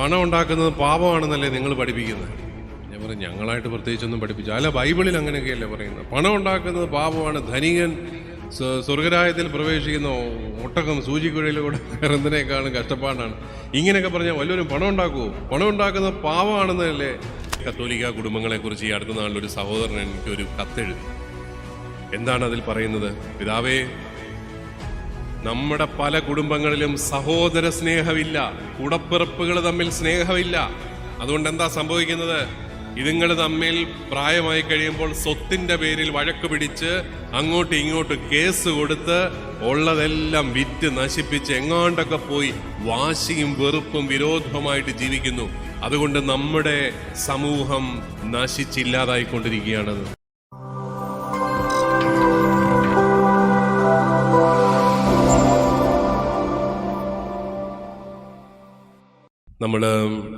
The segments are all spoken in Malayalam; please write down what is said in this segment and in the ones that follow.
പണം ഉണ്ടാക്കുന്നത് പാപമാണെന്നല്ലേ നിങ്ങൾ പഠിപ്പിക്കുന്നത്? ഞാൻ പറഞ്ഞു ഞങ്ങളായിട്ട് പ്രത്യേകിച്ചൊന്നും പഠിപ്പിച്ചു. അല്ല ബൈബിളിൽ അങ്ങനെയൊക്കെയല്ലേ പറയുന്നത്? പണം ഉണ്ടാക്കുന്നത് പാപമാണ്. ധനികൻ സ്വർഗരായത്തിൽ പ്രവേശിക്കുന്ന ഒട്ടകം സൂചിക്കുഴയിലൂടെ ഇറന്നതിനേക്കാളും കഷ്ടപ്പാടാണ്. ഇങ്ങനെയൊക്കെ പറഞ്ഞാൽ വല്ലവരും പണം ഉണ്ടാക്കുമോ പണം ഉണ്ടാക്കുന്നത് പാവമാണെന്നല്ലേ കത്തോലിക്ക കുടുംബങ്ങളെക്കുറിച്ച് ഈ അടുത്ത നാളിലൊരു സഹോദരൻ എനിക്കൊരു കത്തെഴുതി. എന്താണ് അതിൽ പറയുന്നത്? പിതാവേ നമ്മുടെ പല കുടുംബങ്ങളിലും സഹോദര സ്നേഹമില്ല കൂടപ്പിറപ്പുകൾ തമ്മിൽ സ്നേഹമില്ല. അതുകൊണ്ട് എന്താ സംഭവിക്കുന്നത്? ഇതുങ്ങൾ തമ്മിൽ പ്രായമായി കഴിയുമ്പോൾ സ്വത്തിന്റെ പേരിൽ വഴക്ക് പിടിച്ച് അങ്ങോട്ടും ഇങ്ങോട്ടും കേസ് കൊടുത്ത് ഉള്ളതെല്ലാം വിറ്റ് നശിപ്പിച്ച് എങ്ങാണ്ടൊക്കെ പോയി വാശിയും വെറുപ്പും വിരോധമായിട്ട് ജീവിക്കുന്നു. അതുകൊണ്ട് നമ്മുടെ സമൂഹം നശിച്ചില്ലാതായിക്കൊണ്ടിരിക്കുകയാണത്. നമ്മൾ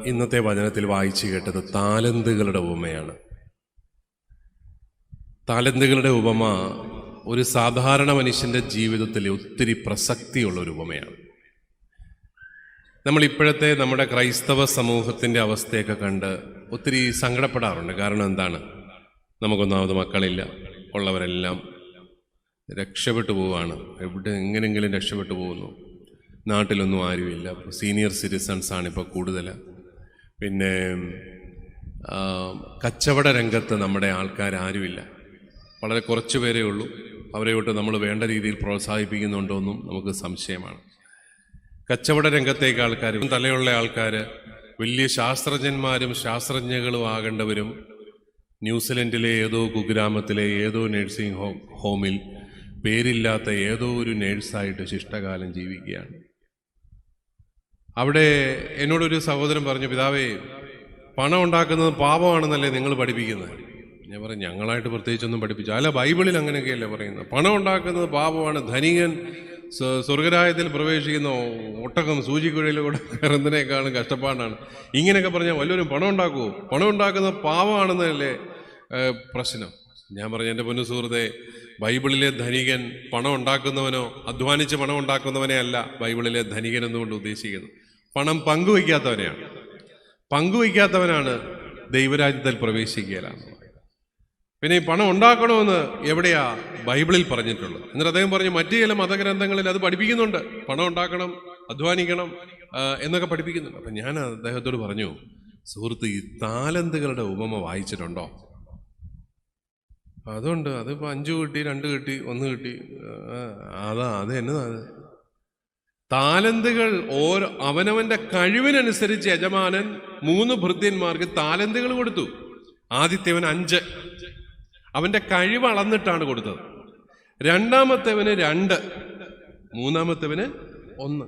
ഇന്നത്തെ വചനത്തിൽ വായിച്ചു കേട്ടത് താലന്തുകളുടെ ഉപമയാണ്. താലന്തുകളുടെ ഉപമ ഒരു സാധാരണ മനുഷ്യന്റെ ജീവിതത്തിൽ ഒത്തിരി പ്രസക്തിയുള്ള ഒരു ഉപമയാണ്. നമ്മൾ ഇപ്പോഴത്തെ നമ്മുടെ ക്രൈസ്തവ സമൂഹത്തിന്റെ അവസ്ഥയൊക്കെ കണ്ട് ഒത്തിരി സങ്കടപ്പെടാറുണ്ട്. കാരണം എന്താണ്? നമുക്കൊന്നാമത് മക്കളില്ല ഉള്ളവരെല്ലാം രക്ഷപ്പെട്ടു പോവാണ് എവിടെ എങ്ങനെയെങ്കിലും രക്ഷപ്പെട്ടു പോകുന്നു. നാട്ടിലൊന്നും ആരുമില്ല. സീനിയർ സിറ്റിസൺസ് ആണ് ഇപ്പോൾ കൂടുതൽ. പിന്നെ കച്ചവട രംഗത്ത് നമ്മുടെ ആൾക്കാർ ആരുമില്ല. വളരെ കുറച്ച് പേരേ ഉള്ളൂ. അവരെ വിട്ട് നമ്മൾ വേണ്ട രീതിയിൽ പ്രോത്സാഹിപ്പിക്കുന്നുണ്ടോയെന്നും നമുക്ക് സംശയമാണ്. കച്ചവട രംഗത്തേക്ക് ആൾക്കാർ തലയുള്ള ആൾക്കാർ വലിയ ശാസ്ത്രജ്ഞന്മാരും ശാസ്ത്രജ്ഞകളും ആകേണ്ടവരും ന്യൂസിലൻഡിലെ ഏതോ കുഗ്രാമത്തിലെ ഏതോ നഴ്സിംഗ് ഹോമിൽ പേരില്ലാത്ത ഏതോ ഒരു നേഴ്സായിട്ട് ശിഷ്ടകാലം ജീവിക്കുകയാണ്. അവിടെ എന്നോടൊരു സഹോദരൻ പറഞ്ഞു പിതാവേ പണം ഉണ്ടാക്കുന്നത് പാപമാണെന്നല്ലേ നിങ്ങൾ പഠിപ്പിക്കുന്നത്? ഞാൻ പറഞ്ഞു ഞങ്ങളായിട്ട് പ്രത്യേകിച്ചൊന്നും പഠിപ്പിച്ചു. അല്ല ബൈബിളിൽ അങ്ങനെയൊക്കെയല്ലേ പറയുന്നത്. പണം ഉണ്ടാക്കുന്നത് പാപമാണ്. ധനികൻ സ്വർഗരായത്തിൽ പ്രവേശിക്കുന്ന ഒട്ടകം സൂചിക്കുഴയിലൂടെ കയറുന്നതിനേക്കാളും കഷ്ടപ്പാടാണ്. ഇങ്ങനെയൊക്കെ പറഞ്ഞാൽ വല്ലവരും പണം ഉണ്ടാക്കുമോ പണം ഉണ്ടാക്കുന്നത് പാവമാണെന്നല്ലേ പ്രശ്നം. ഞാൻ പറഞ്ഞു എന്റെ പൊന്നു സുഹൃത്തെ ബൈബിളിലെ ധനികൻ പണം ഉണ്ടാക്കുന്നവനോ അധ്വാനിച്ച് പണം ഉണ്ടാക്കുന്നവനെ അല്ല ബൈബിളിലെ ധനികൻ എന്നുകൊണ്ട് ഉദ്ദേശിക്കുന്നത്. പണം പങ്കുവയ്ക്കാത്തവനെയാണ്. പങ്കുവയ്ക്കാത്തവനാണ് ദൈവരാജ്യത്തിൽ പ്രവേശിക്കുകയിലാണ് പിന്നെ ഈ പണം ഉണ്ടാക്കണമെന്ന് എവിടെയാ ബൈബിളിൽ പറഞ്ഞിട്ടുള്ളത്? എന്നിട്ട് അദ്ദേഹം പറഞ്ഞു മറ്റു ചില മതഗ്രന്ഥങ്ങളിൽ അത് പഠിപ്പിക്കുന്നുണ്ട്. പണം ഉണ്ടാക്കണം അധ്വാനിക്കണം എന്നൊക്കെ പഠിപ്പിക്കുന്നുണ്ട്. അപ്പം ഞാൻ അദ്ദേഹത്തോട് പറഞ്ഞു സുഹൃത്ത് ഈ താലന്തുകളുടെ ഉപമ വായിച്ചിട്ടുണ്ടോ? അതുണ്ട്. അതിപ്പോൾ അഞ്ച് കിട്ടി രണ്ട് കിട്ടി ഒന്ന് കിട്ടി. അതാ അത് എന്നതാ? അത് താലന്തുകൾ ഓരോ അവനവന്റെ കഴിവിനനുസരിച്ച് യജമാനൻ മൂന്ന് ഭൃത്യന്മാർക്ക് താലന്തുകൾ കൊടുത്തു. ആദ്യത്തെവൻ അഞ്ച്. അവന്റെ കഴിവ് അളന്നിട്ടാണ് കൊടുത്തത്. രണ്ടാമത്തെവന് രണ്ട്. മൂന്നാമത്തെവന് ഒന്ന്.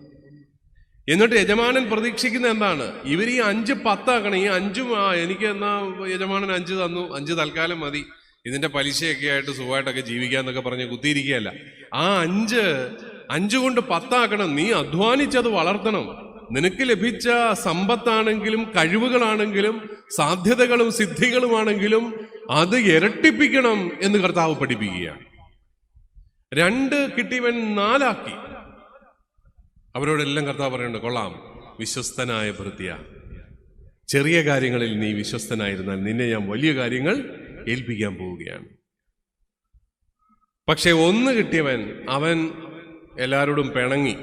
എന്നിട്ട് യജമാനൻ പ്രതീക്ഷിക്കുന്ന എന്താണ്? ഇവർ ഈ അഞ്ച് പത്താക്കണം ഈ അഞ്ചും എനിക്ക് എന്നാ യജമാനൻ അഞ്ച് തന്നു അഞ്ച് തൽക്കാലം മതി. ഇതിന്റെ പലിശയൊക്കെ ആയിട്ട് സുഖമായിട്ടൊക്കെ ജീവിക്കാന്നൊക്കെ പറഞ്ഞ് കുത്തിയിരിക്കുകയല്ല. ആ അഞ്ച് അഞ്ച് കൊണ്ട് പത്താക്കണം നീ അധ്വാനിച്ചത് വളർത്തണം. നിനക്ക് ലഭിച്ച സമ്പത്താണെങ്കിലും കഴിവുകളാണെങ്കിലും സാധ്യതകളും സിദ്ധികളുമാണെങ്കിലും അത് ഇരട്ടിപ്പിക്കണം എന്ന് കർത്താവ് പഠിപ്പിക്കുകയാണ്. രണ്ട് കിട്ടിയവൻ നാലാക്കി. അവരോടെല്ലാം കർത്താവ് പറയുന്നുണ്ട് കൊള്ളാം. വിശ്വസ്തനായ ഭൃത്യ. ചെറിയ കാര്യങ്ങളിൽ നീ വിശ്വസ്തനായിരുന്നാൽ നിന്നെ ഞാൻ വലിയ കാര്യങ്ങൾ ഏൽപ്പിക്കാൻ പോവുകയാണ്. പക്ഷെ ഒന്ന് കിട്ടിയവൻ അവൻ എല്ലാവരോടും പിണങ്ങി.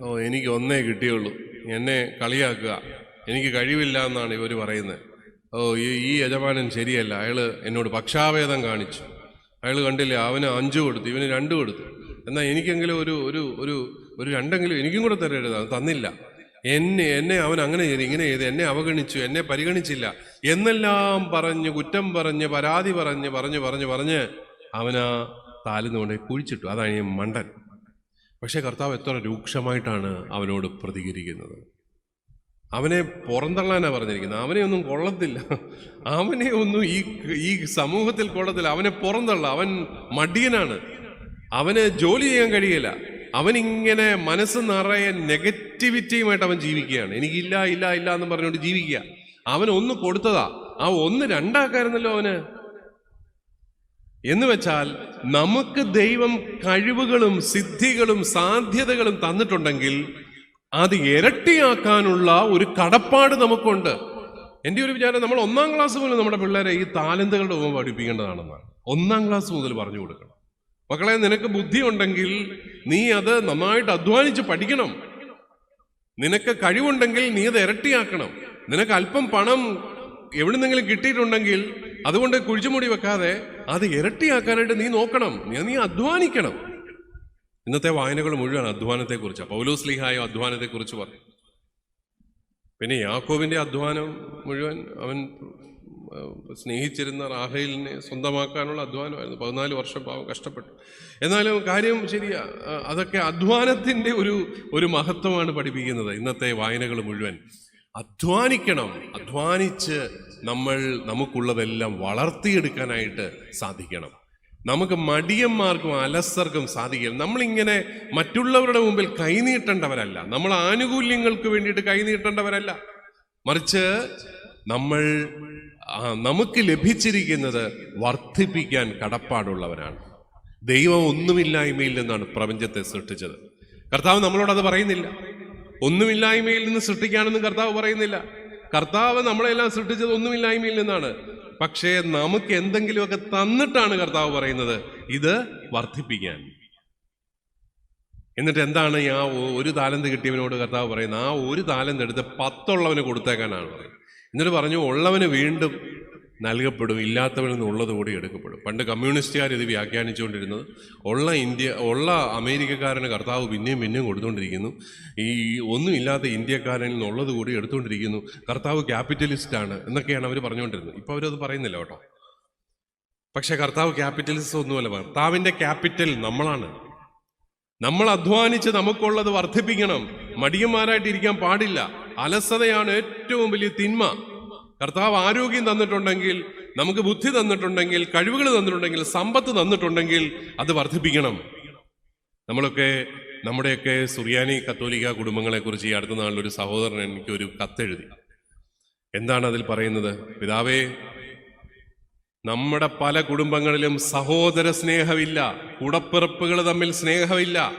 ഓ എനിക്ക് ഒന്നേ കിട്ടിയുള്ളൂ. എന്നെ കളിയാക്കുക. എനിക്ക് കഴിവില്ല എന്നാണ് ഇവർ പറയുന്നത്. ഓ ഈ ഈ യജമാനൻ ശരിയല്ല. അയാൾ എന്നോട് പക്ഷാഭേദം കാണിച്ചു. അയാൾ കണ്ടില്ല അവന് അഞ്ച് കൊടുത്തു ഇവന് രണ്ട് കൊടുത്തു. എന്നാൽ എനിക്കെങ്കിലും ഒരു ഒരു ഒരു ഒരു രണ്ടെങ്കിലും എനിക്കും കൂടെ തരരുത്. അത് തന്നില്ല. എന്നെ എന്നെ അവൻ അങ്ങനെ ചെയ്തു ഇങ്ങനെ ചെയ്ത് എന്നെ അവഗണിച്ചു എന്നെ പരിഗണിച്ചില്ല. എന്നെല്ലാം പറഞ്ഞ് കുറ്റം പറഞ്ഞ് പരാതി പറഞ്ഞ് പറഞ്ഞ് പറഞ്ഞ് പറഞ്ഞ് അവനാ താലിന്നുകൊണ്ട് കുഴിച്ചിട്ടു. അതാണ് ഈ മണ്ടൻ. പക്ഷേ കർത്താവ് എത്ര രൂക്ഷമായിട്ടാണ് അവനോട് പ്രതികരിക്കുന്നത്. അവനെ പുറന്തള്ളാനാണ് പറഞ്ഞിരിക്കുന്നത്. അവനെ ഒന്നും കൊള്ളത്തില്ല. അവനെ ഒന്നും ഈ ഈ സമൂഹത്തിൽ കൊള്ളത്തില്ല. അവനെ പുറന്തള്ള അവൻ മടിയനാണ്. അവന് ജോലി ചെയ്യാൻ കഴിയില്ല. അവനിങ്ങനെ മനസ്സ് നിറയെ നെഗറ്റിവിറ്റിയുമായിട്ട് അവൻ ജീവിക്കുകയാണ്. എനിക്കില്ല ഇല്ല ഇല്ല എന്ന് പറഞ്ഞുകൊണ്ട് ജീവിക്കുക. അവൻ ഒന്ന് കൊടുത്തതാ. ആ ഒന്ന് രണ്ടാക്കായിരുന്നല്ലോ അവന്. എന്ന് വെച്ചാൽ നമുക്ക് ദൈവം കഴിവുകളും സിദ്ധികളും സാധ്യതകളും തന്നിട്ടുണ്ടെങ്കിൽ അത് ഇരട്ടിയാക്കാനുള്ള ഒരു കടപ്പാട് നമുക്കുണ്ട്. എന്റെ ഒരു വിചാരം നമ്മൾ ഒന്നാം ക്ലാസ് മുതൽ നമ്മുടെ പിള്ളേരെ ഈ താലന്തുകളുടെ ഉപമ പഠിപ്പിക്കേണ്ടതാണെന്നാണ്. ഒന്നാം ക്ലാസ് മുതൽ പറഞ്ഞു കൊടുക്കണം. മക്കളെ നിനക്ക് ബുദ്ധി ഉണ്ടെങ്കിൽ നീ അത് നന്നായിട്ട് അധ്വാനിച്ച് പഠിക്കണം. നിനക്ക് കഴിവുണ്ടെങ്കിൽ നീ അത് ഇരട്ടിയാക്കണം. നിനക്ക് അല്പം പണം എവിടുന്നെങ്കിലും കിട്ടിയിട്ടുണ്ടെങ്കിൽ അതുകൊണ്ട് കുഴിച്ചുമൂടി വെക്കാതെ അത് ഇരട്ടിയാക്കാനായിട്ട് നീ നോക്കണം. നീ അധ്വാനിക്കണം. ഇന്നത്തെ വായനകൾ മുഴുവൻ അധ്വാനത്തെക്കുറിച്ച്. പൗലോസ് ലീഹായോ അധ്വാനത്തെക്കുറിച്ച് പറയും. പിന്നെ യാക്കോബിന്റെ അധ്വാനം മുഴുവൻ അവൻ സ്നേഹിച്ചിരുന്ന റാഹേലിനെ സ്വന്തമാക്കാനുള്ള അധ്വാനമായിരുന്നു. പതിനാല് വർഷം പാവം കഷ്ടപ്പെട്ടു. എന്നാലും കാര്യം ശരിയാ. അതൊക്കെ അധ്വാനത്തിന്റെ ഒരു ഒരു മഹത്വമാണ് പഠിപ്പിക്കുന്നത് ഇന്നത്തെ വായനകൾ മുഴുവൻ. അധ്വാനിക്കണം. അധ്വാനിച്ച് നമ്മൾ നമുക്കുള്ളതെല്ലാം വളർത്തിയെടുക്കാനായിട്ട് സാധിക്കണം. നമുക്ക് മടിയന്മാർക്കും അലസർക്കും സാധിക്കണം നമ്മളിങ്ങനെ മറ്റുള്ളവരുടെ മുമ്പിൽ കൈനീട്ടേണ്ടവരല്ല നമ്മൾ ആനുകൂല്യങ്ങൾക്ക് വേണ്ടിയിട്ട് കൈനീട്ടേണ്ടവരല്ല മറിച്ച് നമ്മൾ നമുക്ക് ലഭിച്ചിരിക്കുന്നത് വർദ്ധിപ്പിക്കാൻ കടപ്പാടുള്ളവരാണ്. ദൈവം ഒന്നുമില്ലായ്മയിൽ നിന്നാണ് പ്രപഞ്ചത്തെ സൃഷ്ടിച്ചത്. കർത്താവ് നമ്മളോട് അത് പറയുന്നില്ല. ഒന്നുമില്ലായ്മയിൽ നിന്ന് സൃഷ്ടിക്കാനെന്നും കർത്താവ് പറയുന്നില്ല. കർത്താവ് നമ്മളെല്ലാം സൃഷ്ടിച്ചത് ഒന്നുമില്ലായ്മയിൽ നിന്നാണ്. പക്ഷേ നമുക്ക് എന്തെങ്കിലുമൊക്കെ തന്നിട്ടാണ് കർത്താവ് പറയുന്നത്. ഇത് വർദ്ധിപ്പിക്കാൻ. എന്നിട്ട് എന്താണ് ആ ഒരു താലന്ത് കിട്ടിയവനോട് കർത്താവ് പറയുന്നത്? ആ ഒരു താലന്ത് എടുത്ത് പത്തുള്ളവന് കൊടുത്തേക്കാനാണ് പറയുന്നത്. എന്നിട്ട് പറഞ്ഞു ഉള്ളവന് വീണ്ടും നൽകപ്പെടും ഇല്ലാത്തവരിൽ നിന്ന് കൂടി എടുക്കപ്പെടും. പണ്ട് കമ്മ്യൂണിസ്റ്റുകാർ ഇത് വ്യാഖ്യാനിച്ചുകൊണ്ടിരുന്നത്. ഉള്ള ഇന്ത്യ ഉള്ള അമേരിക്കക്കാരന് കർത്താവ് പിന്നെയും പിന്നെയും കൊടുത്തുകൊണ്ടിരിക്കുന്നു. ഈ ഒന്നുമില്ലാത്ത ഇന്ത്യക്കാരനിൽ നിന്നുള്ളത് കൂടി എടുത്തുകൊണ്ടിരിക്കുന്നു. കർത്താവ് ക്യാപിറ്റലിസ്റ്റാണ് എന്നൊക്കെയാണ് അവർ പറഞ്ഞുകൊണ്ടിരുന്നത്. ഇപ്പോൾ അവരത് പറയുന്നില്ല കേട്ടോ. പക്ഷേ കർത്താവ് ക്യാപിറ്റലിസ്റ്റ് ഒന്നുമല്ല കർത്താവിന്റെ ക്യാപിറ്റൽ നമ്മളാണ്. നമ്മൾ അധ്വാനിച്ച് നമുക്കുള്ളത് വർദ്ധിപ്പിക്കണം. മടിയന്മാരായിട്ടിരിക്കാൻ പാടില്ല. അലസതയാണ് ഏറ്റവും വലിയ തിന്മ. കർത്താവ് ആരോഗ്യം തന്നിട്ടുണ്ടെങ്കിൽ നമുക്ക് ബുദ്ധി തന്നിട്ടുണ്ടെങ്കിൽ കഴിവുകൾ തന്നിട്ടുണ്ടെങ്കിൽ സമ്പത്ത് തന്നിട്ടുണ്ടെങ്കിൽ അത് വർദ്ധിപ്പിക്കണം. നമ്മളൊക്കെ നമ്മുടെയൊക്കെ സുറിയാനി കത്തോലിക്ക കുടുംബങ്ങളെക്കുറിച്ച് ഈ അടുത്ത നാളിൽ ഒരു സഹോദരൻ എനിക്ക് ഒരു കത്തെഴുതി. എന്താണ് അതിൽ പറയുന്നത്? പിതാവേ നമ്മുടെ പല കുടുംബങ്ങളിലും സഹോദര സ്നേഹമില്ല കൂടപ്പിറപ്പുകൾ തമ്മിൽ സ്നേഹമില്ല.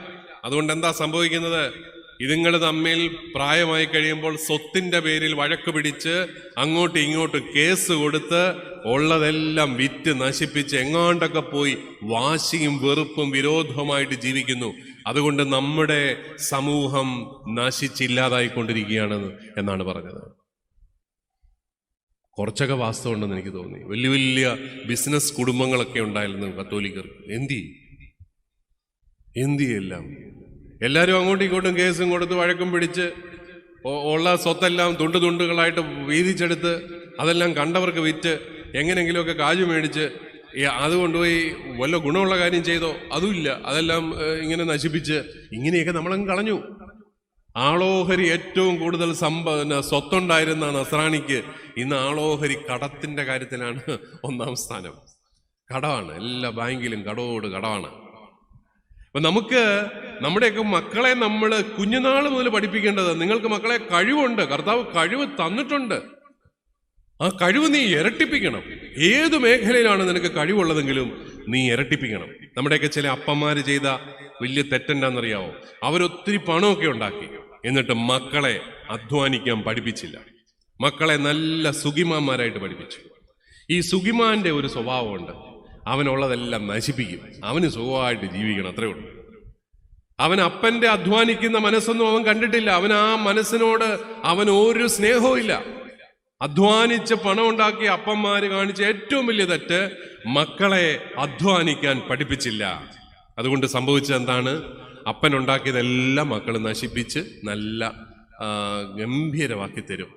അതുകൊണ്ട് എന്താ സംഭവിക്കുന്നത്? ഇതുങ്ങൾ തമ്മിൽ പ്രായമായി കഴിയുമ്പോൾ സ്വത്തിന്റെ പേരിൽ വഴക്ക് പിടിച്ച് അങ്ങോട്ടും ഇങ്ങോട്ടും കേസ് കൊടുത്ത് ഉള്ളതെല്ലാം വിറ്റ് നശിപ്പിച്ച് എങ്ങാണ്ടൊക്കെ പോയി വാശിയും വെറുപ്പും വിരോധവുമായിട്ട് ജീവിക്കുന്നു. അതുകൊണ്ട് നമ്മുടെ സമൂഹം നശിച്ചില്ലാതായിക്കൊണ്ടിരിക്കുകയാണ് എന്നാണ് പറഞ്ഞത്. കുറച്ചൊക്കെ വാസ്തവമുണ്ടെന്ന് എനിക്ക് തോന്നി. വലിയ വലിയ ബിസിനസ് കുടുംബങ്ങളൊക്കെ ഉണ്ടായിരുന്നു കത്തോലിക്കർക്ക്. എന്തി എന്തി എല്ലാം? എല്ലാവരും അങ്ങോട്ടും ഇങ്ങോട്ടും കേസും കൊടുത്ത് വഴക്കും പിടിച്ച് ഉള്ള സ്വത്തെല്ലാം തുണ്ട് തുണ്ടുകളായിട്ട് വീതിച്ചെടുത്ത് അതെല്ലാം കണ്ടവർക്ക് വിറ്റ് എങ്ങനെയെങ്കിലുമൊക്കെ കാജു മേടിച്ച് അതുകൊണ്ടുപോയി അത് കൊണ്ടുപോയി വല്ല ഗുണമുള്ള കാര്യം ചെയ്തോ? അതുമില്ല. അതെല്ലാം ഇങ്ങനെ നശിപ്പിച്ച് ഇങ്ങനെയൊക്കെ നമ്മളങ്ങ് കളഞ്ഞു. ആളോഹരി ഏറ്റവും കൂടുതൽ സമ്പ സ്വത്തുണ്ടായിരുന്ന നസ്രാണിക്ക് ഇന്ന് ആളോഹരി കടത്തിന്റെ കാര്യത്തിലാണ് ഒന്നാം സ്ഥാനം. കടമാണ്. എല്ലാ ബാങ്കിലും കടവോട് കടമാണ്. അപ്പൊ നമുക്ക് നമ്മുടെയൊക്കെ മക്കളെ നമ്മൾ കുഞ്ഞുനാൾ മുതൽ പഠിപ്പിക്കേണ്ടത് നിങ്ങൾക്ക് മക്കളെ കഴിവുണ്ട് കർത്താവ് കഴിവ് തന്നിട്ടുണ്ട്. ആ കഴിവ് നീ ഇരട്ടിപ്പിക്കണം. ഏത് മേഖലയിലാണ് നിനക്ക് കഴിവുള്ളതെങ്കിലും നീ ഇരട്ടിപ്പിക്കണം. നമ്മുടെയൊക്കെ ചില അപ്പന്മാര് ചെയ്ത വലിയ തെറ്റെന്താണെന്നറിയാവോ അവരൊത്തിരി പണമൊക്കെ ഉണ്ടാക്കി. എന്നിട്ട് മക്കളെ അധ്വാനിക്കാൻ പഠിപ്പിച്ചില്ല. മക്കളെ നല്ല സുഖിമാന്മാരായിട്ട് പഠിപ്പിച്ചു. ഈ സുഖിമാന്റെ ഒരു സ്വഭാവമുണ്ട്. അവനുള്ളതെല്ലാം നശിപ്പിക്കും. അവന് സുഖമായിട്ട് ജീവിക്കണം അത്രേ ഉള്ളൂ. അവൻ അപ്പന്റെ അധ്വാനിക്കുന്ന മനസ്സൊന്നും അവൻ കണ്ടിട്ടില്ല. അവൻ ആ മനസ്സിനോട് അവൻ ഒരു സ്നേഹവും ഇല്ല. അധ്വാനിച്ച് പണം ഉണ്ടാക്കിയ അപ്പന്മാര് കാണിച്ച ഏറ്റവും വലിയ തെറ്റ് മക്കളെ അധ്വാനിക്കാൻ പഠിപ്പിച്ചില്ല. അതുകൊണ്ട് സംഭവിച്ചത് എന്താണ്? അപ്പൻ ഉണ്ടാക്കിയതെല്ലാം മക്കൾ നശിപ്പിച്ച് നല്ല ഗംഭീരമാക്കി തരും.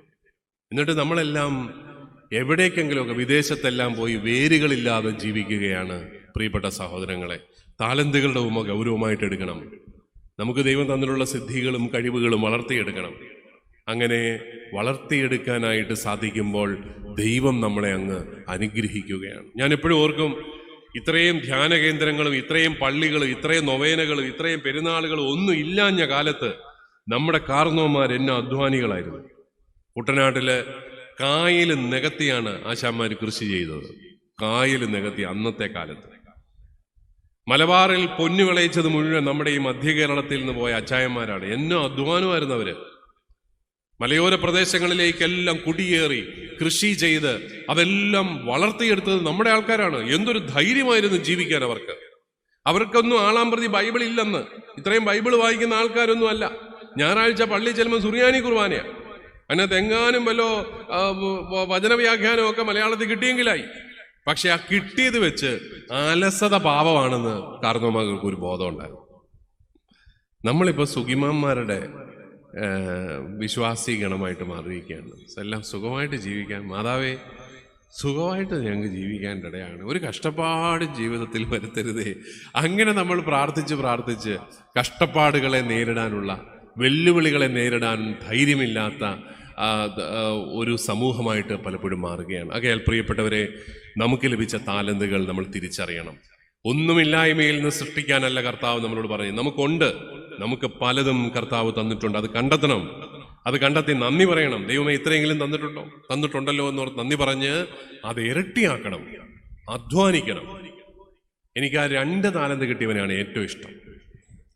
എന്നിട്ട് നമ്മളെല്ലാം എവിടേക്കെങ്കിലുമൊക്കെ വിദേശത്തെല്ലാം പോയി വേരുകളില്ലാതെ ജീവിക്കുകയാണ് പ്രിയപ്പെട്ട സഹോദരങ്ങളെ. താലന്തുകളുടെ ഉമ ഗൗരവമായിട്ട് എടുക്കണം. നമുക്ക് ദൈവം തന്നിലുള്ള സിദ്ധികളും കഴിവുകളും വളർത്തിയെടുക്കണം. അങ്ങനെ വളർത്തിയെടുക്കാനായിട്ട് സാധിക്കുമ്പോൾ ദൈവം നമ്മളെ അങ്ങ് അനുഗ്രഹിക്കുകയാണ്. ഞാൻ എപ്പോഴും ഓർക്കും ഇത്രയും ധ്യാന കേന്ദ്രങ്ങളും ഇത്രയും പള്ളികളും ഇത്രയും നൊവേനകളും ഇത്രയും പെരുന്നാളുകളും ഒന്നും ഇല്ലാഞ്ഞ കാലത്ത് നമ്മുടെ കാർന്നോമാർ എന്നെ അധ്വാനികളായിരുന്നു. കുട്ടനാട്ടിൽ കായൽ നികത്തിയാണ് ആശാന്മാർ കൃഷി ചെയ്തത്. കായൽ നികത്തി അന്നത്തെ കാലത്ത്. മലബാറിൽ പൊന്നു വിളയിച്ചത് മുഴുവൻ നമ്മുടെ ഈ മധ്യ കേരളത്തിൽ നിന്ന് പോയ അച്ചായന്മാരാണ്. എന്നോ അധ്വാനമായിരുന്നു അവർ. മലയോര പ്രദേശങ്ങളിലേക്കെല്ലാം കുടിയേറി കൃഷി ചെയ്ത് അതെല്ലാം വളർത്തിയെടുത്തത് നമ്മുടെ ആൾക്കാരാണ്. എന്തൊരു ധൈര്യമായിരുന്നു ജീവിക്കാൻ അവർക്ക്. അവർക്കൊന്നും ആളാം പ്രതി ബൈബിൾ ഇല്ലെന്ന് ഇത്രയും ബൈബിൾ വായിക്കുന്ന ആൾക്കാരൊന്നും അല്ല. ഞായറാഴ്ച പള്ളി ചെല്ലുമ്പോൾ സുറിയാനി കുർബാനയാണ് അതിനകത്ത് എങ്ങാനും വല്ലോ ആ, വ- വ- വചനവ്യാഖ്യാനവും ഒക്കെ മലയാളത്തിൽ കിട്ടിയെങ്കിലായി. പക്ഷെ ആ കിട്ടിയത് വെച്ച് അലസത പാപമാണെന്ന് കാർന്നോമാകൾക്ക് ഒരു ബോധമുണ്ടായിരുന്നു നമ്മളിപ്പോൾ സുഖിമാന്മാരുടെ വിശ്വാസി ഗണമായിട്ട് മാറിയിരിക്കുകയാണ്. എല്ലാം സുഖമായിട്ട് ജീവിക്കാൻ മാതാവേ സുഖമായിട്ട് ഞങ്ങൾക്ക് ജീവിക്കാൻ ഇടയാണ് ഒരു കഷ്ടപ്പാട് ജീവിതത്തിൽ വരുത്തരുതേ. അങ്ങനെ നമ്മൾ പ്രാർത്ഥിച്ച് പ്രാർത്ഥിച്ച് കഷ്ടപ്പാടുകളെ നേരിടാനുള്ള വെല്ലുവിളികളെ നേരിടാൻ ധൈര്യമില്ലാത്ത ഒരു സമൂഹമായിട്ട് പലപ്പോഴും മാറുകയാണ്. അകയാൽ പ്രിയപ്പെട്ടവരെ നമുക്ക് ലഭിച്ച താലന്തുകൾ നമ്മൾ തിരിച്ചറിയണം. ഒന്നുമില്ലായ്മയിൽ നിന്ന് സൃഷ്ടിക്കാനല്ല കർത്താവ് നമ്മളോട് പറഞ്ഞു നമുക്കുണ്ട്. നമുക്ക് പലതും കർത്താവ് തന്നിട്ടുണ്ട്. അത് കണ്ടെത്തണം. അത് കണ്ടെത്തി നന്ദി പറയണം. ദൈവമേ ഇത്രയെങ്കിലും തന്നിട്ടുണ്ടോ? തന്നിട്ടുണ്ടല്ലോ എന്ന് ഓർത്ത് നന്ദി പറഞ്ഞ് അത് ഇരട്ടിയാക്കണം. അധ്വാനിക്കണം. എനിക്ക് ആ രണ്ട് താലന്ത് കിട്ടിയവനാണ് ഏറ്റവും ഇഷ്ടം.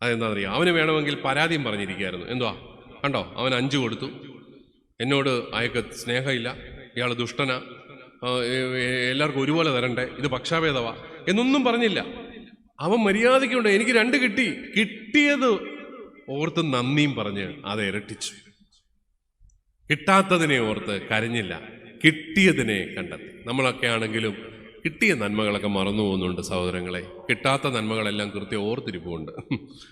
അതെന്താ അറിയാം? അവന് വേണമെങ്കിൽ പരാതിയും പറഞ്ഞിരിക്കുകയായിരുന്നു. എന്തുവാ? കണ്ടോ? അവൻ അഞ്ചു കൊടുത്തു. എന്നോട് അയക്ക് സ്നേഹമില്ല. ഇയാൾ ദുഷ്ടന. എല്ലാവർക്കും ഒരുപോലെ തരണ്ടേ. ഇത് പക്ഷാഭേദവാ. എന്നൊന്നും പറഞ്ഞില്ല. അവൻ മര്യാദയ്ക്കുണ്ട്. എനിക്ക് രണ്ട് കിട്ടി. കിട്ടിയത് ഓർത്ത് നന്ദിയും പറഞ്ഞ് അത് ഇരട്ടിച്ചു. കിട്ടാത്തതിനെ ഓർത്ത് കരഞ്ഞില്ല. കിട്ടിയതിനെ കണ്ടെത്തി. നമ്മളൊക്കെ ആണെങ്കിലും കിട്ടിയ നന്മകളൊക്കെ മറന്നു പോകുന്നുണ്ട് സഹോദരങ്ങളെ. കിട്ടാത്ത നന്മകളെല്ലാം കൃത്യം ഓർത്തിരിപ്പുണ്ട്.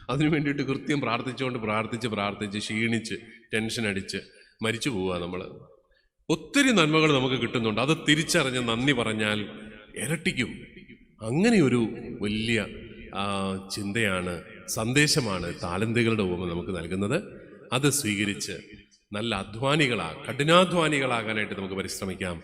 അതിനു വേണ്ടിയിട്ട് കൃത്യം പ്രാർത്ഥിച്ചുകൊണ്ട് പ്രാർത്ഥിച്ച് പ്രാർത്ഥിച്ച് ക്ഷീണിച്ച് ടെൻഷൻ അടിച്ച് മരിച്ചു പോവുക നമ്മൾ ഒത്തിരി നന്മകൾ നമുക്ക് കിട്ടുന്നുണ്ട്. അത് തിരിച്ചറിഞ്ഞ് നന്ദി പറഞ്ഞാൽ ഇരട്ടിക്കും. അങ്ങനെയൊരു വലിയ ചിന്തയാണ് സന്ദേശമാണ് താലന്തികളുടെ ഉപമ നമുക്ക് നൽകുന്നത്. അത് സ്വീകരിച്ച് നല്ല അധ്വാനികളാ കഠിനാധ്വാനികളാകാനായിട്ട് നമുക്ക് പരിശ്രമിക്കാം.